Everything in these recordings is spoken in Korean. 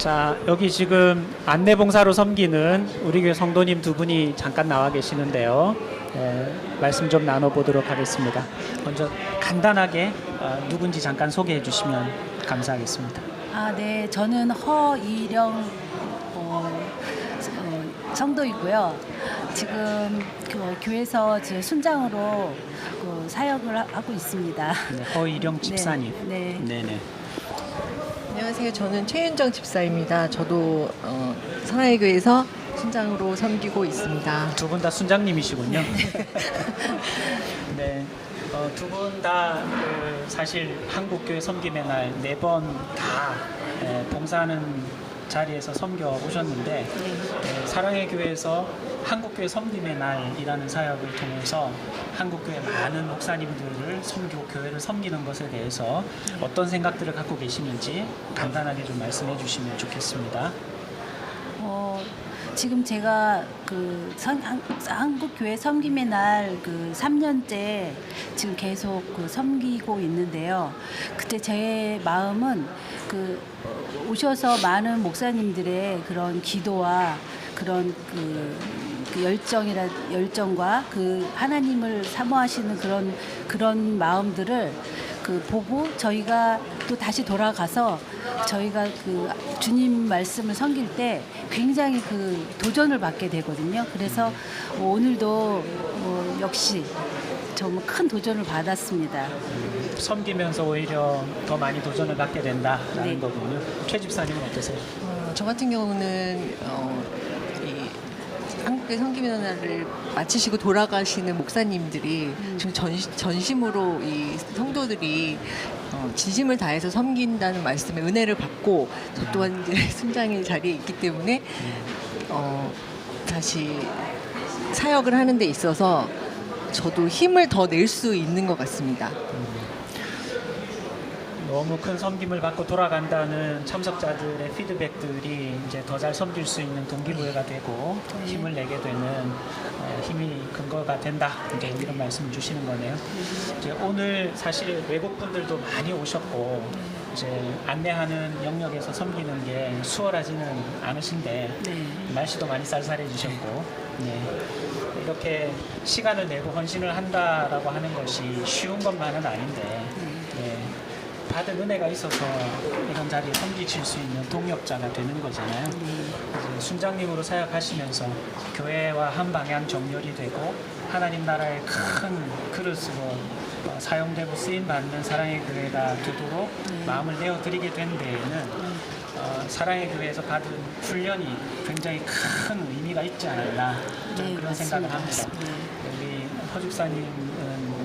자, 여기 지금 안내봉사로 섬기는 우리 교회 성도님 두 분이 잠깐 나와 계시는데요. 예, 말씀 좀 나눠보도록 하겠습니다. 먼저 간단하게 어, 누군지 잠깐 소개해 주시면 감사하겠습니다. 아, 네. 저는 허이령 어, 어, 성도이고요. 지금 그 교회에서 제 순장으로 그 사역을 하- 하고 있습니다. 네, 허일영 집사님. 네. 네. 네네. 안녕하세요. 저는 최윤정 집사입니다. 저도 어, 사나이 교회에서 신장으로 섬기고 있습니다. 두 분 다 순장님이시군요. 네. 어, 두분다 그, 사실 한국교회 섬김의 날 네 번다 봉사하는 자리에서 섬겨 오셨는데 예, 사랑의 교회에서 한국교회 섬김의 날이라는 사역을 통해서 한국교회 많은 목사님들을 섬기고 교회를 섬기는 것에 대해서 어떤 생각들을 갖고 계시는지 간단하게 좀 말씀해 주시면 좋겠습니다. 어, 지금 제가 그 한국교회 섬김의 날 그 3년째 지금 계속 그 섬기고 있는데요. 그때 제 마음은 그 오셔서 많은 목사님들의 그런 기도와 그런 그, 그 열정이라 열정과 그 하나님을 사모하시는 그런 그런 마음들을 그 보고 저희가 또 다시 돌아가서 저희가 그 주님 말씀을 섬길 때 굉장히 그 도전을 받게 되거든요. 그래서 오늘도 어, 역시 정말 큰 도전을 받았습니다. 섬기면서 오히려 더 많이 도전을 받게 된다라는 네. 거군요. 최 집사님은 어떠세요? 어, 저 같은 경우는 어, 이 한국의 성기면 날을 마치시고 돌아가시는 목사님들이 지금 전, 전심으로 이 성도들이 어, 진심을 다해서 섬긴다는 말씀에 은혜를 받고 저 또한 이제 순장의 자리에 있기 때문에 어, 다시 사역을 하는 데 있어서 저도 힘을 더 낼 수 있는 것 같습니다. 너무 큰 섬김을 받고 돌아간다는 참석자들의 피드백들이 이제 더 잘 섬길 수 있는 동기부여가 되고 힘을 내게 되는 어, 힘이 근거가 된다. 이제 이런 말씀을 주시는 거네요. 이제 오늘 사실 외국 분들도 많이 오셨고 이제 안내하는 영역에서 섬기는 게 수월하지는 않으신데 네. 날씨도 많이 쌀쌀해지셨고 네. 이렇게 시간을 내고 헌신을 한다라고 하는 것이 쉬운 것만은 아닌데 네. 받은 은혜가 있어서 이런 자리에 섬기실 수 있는 동력자가 되는 거잖아요. 이제 순장님으로 사역하시면서 교회와 한 방향 정렬이 되고 하나님 나라의 큰 그릇으로 어, 사용되고 쓰임 받는 사랑의 교회가 되도록 마음을 내어 드리게 된 데에는 어, 사랑의 교회에서 받은 훈련이 굉장히 큰 의미가 있지 않았나 네, 그런 생각을 합니다. 맞습니다. 네. 우리 허죽사님은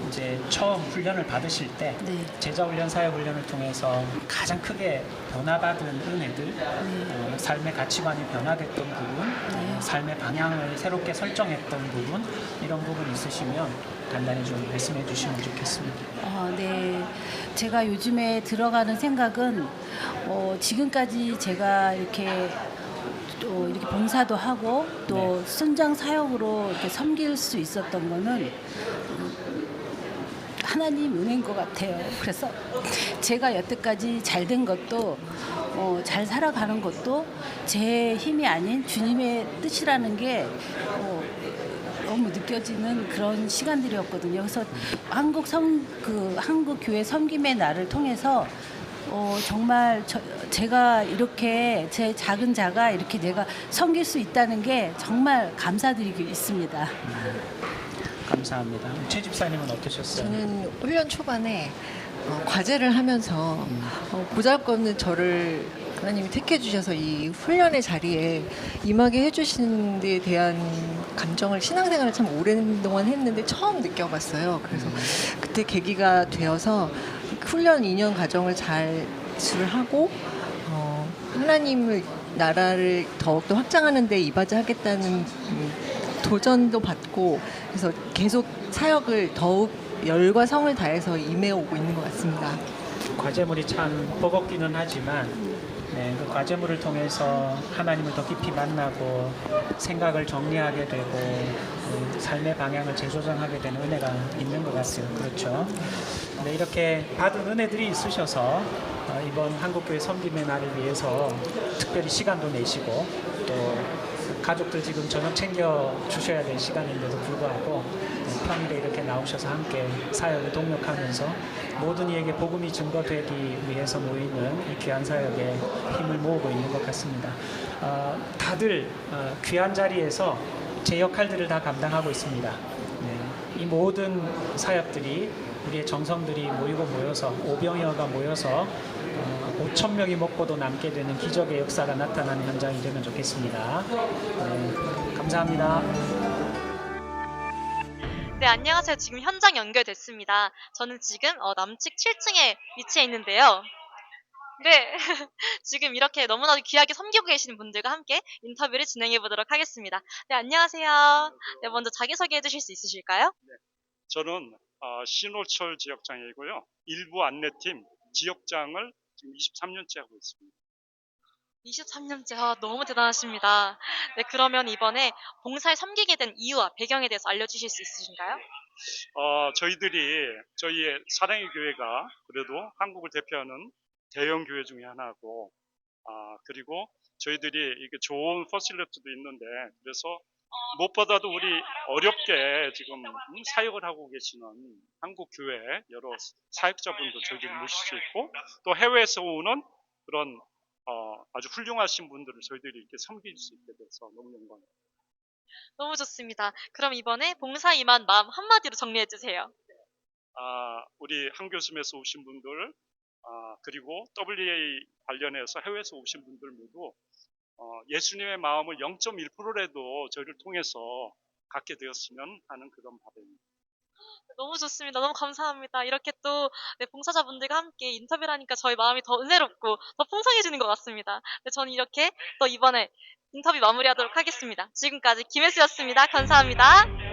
이제 처음 훈련을 받으실 때 네. 제자 훈련, 사역 훈련을 통해서 가장 크게 변화받은 은혜들, 어, 삶의 가치관이 변화됐던 부분, 어, 삶의 방향을 새롭게 설정했던 부분 이런 부분 있으시면 간단히 좀 말씀해 주시면 좋겠습니다. 어, 네. 제가 요즘에 들어가는 생각은 어, 지금까지 제가 이렇게 또 이렇게 봉사도 하고 또 순장 사역으로 이렇게 섬길 수 있었던 거는 음, 하나님 은혜인 것 같아요. 그래서 제가 여태까지 잘 된 것도 어, 잘 살아가는 것도 제 힘이 아닌 주님의 뜻이라는 게 어, 너무 느껴지는 그런 시간들이었거든요. 그래서 한국 성 그 한국 교회 섬김의 날을 통해서 어, 정말 저, 제가 이렇게 제 작은 자가 이렇게 내가 섬길 수 있다는 게 정말 감사드리고 있습니다. 감사합니다. 최 집사님은 어떠셨어요? 저는 훈련 초반에 어, 과제를 하면서 어, 보잘것없는 저를 하나님이 택해 주셔서 이 훈련의 자리에 임하게 해주시는 데 대한 감정을 신앙생활을 참 오랜 동안 했는데 처음 느껴봤어요. 그래서 그때 계기가 되어서 훈련 2년 과정을 잘 수술하고 어, 하나님을 나라를 더욱더 확장하는 데 이바지하겠다는 음, 도전도 받고 그래서 계속 사역을 더욱 열과 성을 다해서 임해오고 있는 것 같습니다. 과제물이 참 버겁기는 하지만 네, 그 과제물을 통해서 하나님을 더 깊이 만나고 생각을 정리하게 되고 그 삶의 방향을 재조정하게 되는 은혜가 있는 것 같아요. 그렇죠. 네, 이렇게 받은 은혜들이 있으셔서 어, 이번 한국교회 섬김의 날을 위해서 특별히 시간도 내시고 또 가족들 지금 저녁 챙겨 주셔야 될 시간인데도 불구하고 네, 평일에 이렇게 나오셔서 함께 사역을 동력하면서 모든 이에게 복음이 증거되기 위해서 모이는 이 귀한 사역에 힘을 모으고 있는 것 같습니다. 어, 다들 어, 귀한 자리에서 제 역할들을 다 감당하고 있습니다. 네, 이 모든 사역들이 우리의 정성들이 모이고 모여서 오병이어가 모여서 어, 5천 명이 먹고도 남게 되는 기적의 역사가 나타나는 현장이 되면 좋겠습니다. 네, 감사합니다. 네, 안녕하세요. 지금 현장 연결됐습니다. 저는 지금 어, 남측 7층에 위치해 있는데요. 네, 지금 이렇게 너무나도 귀하게 섬기고 계시는 분들과 함께 인터뷰를 진행해 보도록 하겠습니다. 네, 안녕하세요. 네, 먼저 자기소개해 주실 수 있으실까요? 저는 어, 신호철 지역장이고요. 일부 안내팀 지역장을 지금 23년째 하고 있습니다. 23년째, 아, 너무 대단하십니다. 네, 그러면 이번에 봉사에 섬기게 된 이유와 배경에 대해서 알려주실 수 있으신가요? 어, 저희들이 저희의 사랑의 교회가 그래도 한국을 대표하는 대형 교회 중에 하나고, 아, 그리고 저희들이 이게 좋은 퍼실리티도 있는데 그래서 무엇보다도 우리 어렵게 지금 음, 사역을 하고 계시는 한국 교회 여러 사역자분들 저희들이 모실 수 있고 또 해외에서 오는 그런 어, 아주 훌륭하신 분들을 저희들이 이렇게 섬길 수 있게 돼서 너무 영광입니다. 너무 좋습니다. 그럼 이번에 봉사 임한 마음 한마디로 정리해 주세요. 아, 우리 한 교수님에서 오신 분들, 아, 그리고 WA 관련해서 해외에서 오신 분들 모두 어, 예수님의 마음을 0.1%라도 저희를 통해서 갖게 되었으면 하는 그런 바람입니다. 너무 좋습니다. 너무 감사합니다. 이렇게 또 네, 봉사자분들과 함께 인터뷰를 하니까 저희 마음이 더 은혜롭고 더 풍성해지는 것 같습니다. 네, 저는 이렇게 또 이번에 인터뷰 마무리하도록 하겠습니다. 지금까지 김혜수였습니다. 감사합니다.